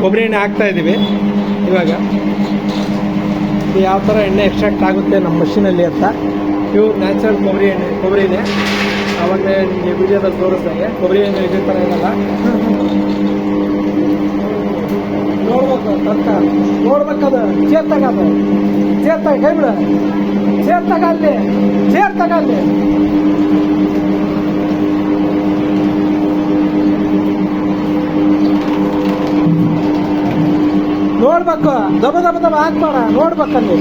ಕೊಬ್ಬರಿ ಎಣ್ಣೆ ಹಾಕ್ತಾ ಇದ್ದೀವಿ ಇವಾಗ. ಇದು ಯಾವ ಥರ ಎಣ್ಣೆ ಎಕ್ಸ್ಟ್ರಾಕ್ಟ್ ಆಗುತ್ತೆ ನಮ್ಮ ಮಷಿನಲ್ಲಿ ಅಂತ. ಇವು ನ್ಯಾಚುರಲ್ ಕೊಬ್ಬರಿ ಎಣ್ಣೆ, ಕೊಬ್ಬರಿ ಇದೆ. ಆವಾಗಲೇ ನಿಮಗೆ ವಿಡಿಯೋದಲ್ಲಿ ತೋರಿಸ್ದಂಗೆ ಕೊಬ್ಬರಿ ಎಣ್ಣೆ ಇದೇ ಥರ ಇರಲ್ಲ. ನೋಡ್ಬೇಕು, ತರ್ಕ. ನೋಡ್ಬೇಕದು. ಚೇರ್ ತಗದು ಚೇರ್ ತಗ ಕೈ ನೋಡ್ಬೇಕು. ದಬ ದಬ ದಬ ಹಾಕ್ಬೇಡ. ನೋಡ್ಬೇಕಲ್ಲಿ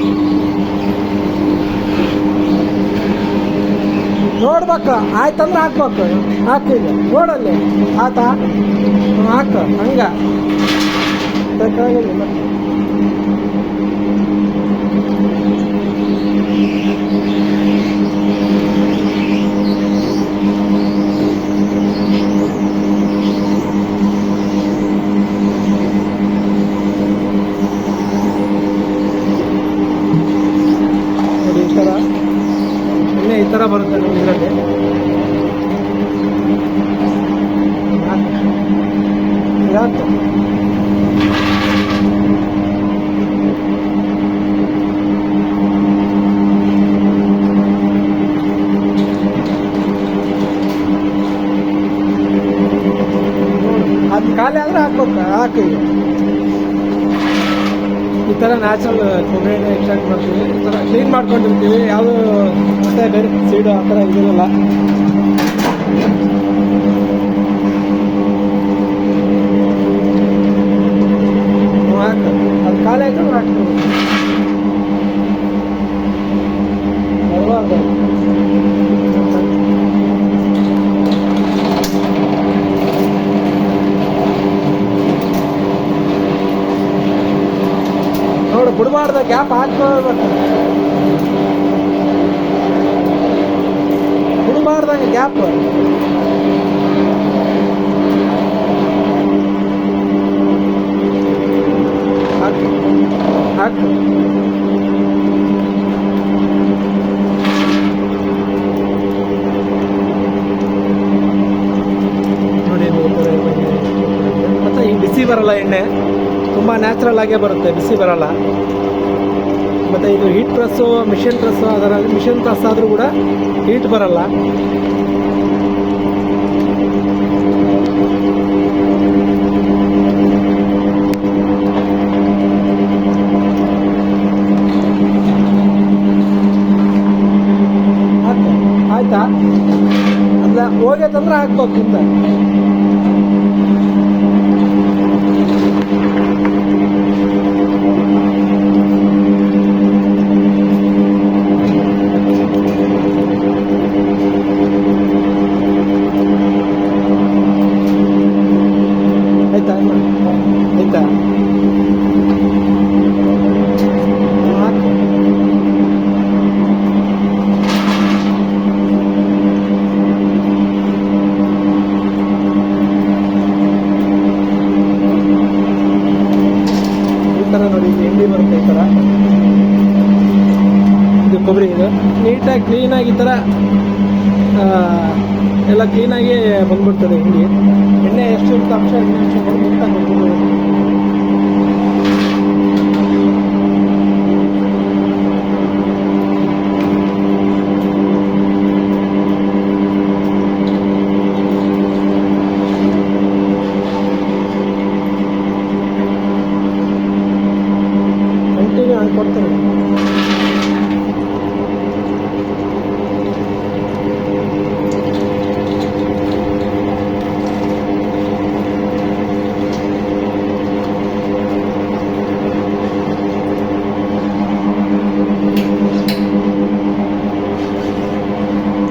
ನೋಡ್ಬೇಕು. ಆಯ್ತಂದ್ರೆ ಹಾಕ್ಬೇಕು. ಹಾಕಿಲ್ಲ ನೋಡಲ್ಲಿ ಆತ. ಹಾಕ. ಹಂಗ. ಬೇಕಾಗಿಲ್ಲ ಮತ್ತೆ. ನೋಡಿ ಈ ಥರ ಎಣ್ಣೆ ಈ ಥರ ಬರುತ್ತೆ ನೋಡಿ ಇದರಲ್ಲಿ ಯಾಕೆ ಅದು ಖಾಲಿ ಆದರೆ ಹಾಕ್ಬೇಕು ಹಾಕಿ ಈ ಥರ ನ್ಯಾಚುರಲ್ ಕೊಬ್ಬರಿ ಎಣ್ಣೆ ಎಕ್ಸ್ಟ್ರಾಕ್ಟ್ ಮಾಡ್ತೀವಿ. ಈ ಥರ ಕ್ಲೀನ್ ಮಾಡ್ಕೊಂಡಿರ್ತೀವಿ. ಯಾವುದು ಮತ್ತೆ ಬೇರೆ ಸೀಡು ಆ ಥರ ಇದಿರಲ್ಲ ಅದು ಖಾಲಿ ಆಯಿತು ಹಾಕ್ತೀವಿ ನೋಡು ಬಿಡಬಾರ್ದ ಗ್ಯಾಪ್ ಹಾಕ್ಬೇಕು ಬಿಡಬಾರ್ದಂಗೆ ಗ್ಯಾಪ್. ಮತ್ತೆ ಈ ಬಿಸಿ ಬರಲ್ಲ ಎಣ್ಣೆ. ತುಂಬ ನ್ಯಾಚುರಲ್ ಆಗೇ ಬರುತ್ತೆ, ಬಿಸಿ ಬರಲ್ಲ. ಮತ್ತು ಇದು ಹೀಟ್ ಪ್ರೆಸ್ಸು ಮಿಷಿನ್ ಪ್ರೆಸ್ಸು ಅದರಲ್ಲಿ ಮಿಷಿನ್ ಪ್ರೆಸ್ ಆದರೂ ಕೂಡ ಹೀಟ್ ಬರಲ್ಲ. ಆಯ್ತಾ? ಅದನ್ನ ಹೋಗೈತಂದ್ರೆ ಹಾಕ್ಬೇಕು ಅಂತ ಆಯ್ತಾ ಆಯ್ತಾ ಹಾಕು ಈ ಥರ ನೋಡಿ ಇದು ಎಣ್ಣೆ ಬರುತ್ತೆ ಈ ಥರ ಇದು ಕೊಬ್ಬರಿ ಇದು. ನೀಟಾಗಿ ಕ್ಲೀನಾಗಿ ಈ ಥರ ಎಲ್ಲ ಕ್ಲೀನಾಗಿ ಬಂದ್ಬಿಡ್ತದೆ ಹಿಂಗೆ ಎಣ್ಣೆ ಎಷ್ಟು ಇರುತ್ತೆ ಅಂಶ ಎಣ್ಣೆ ಅಂಶ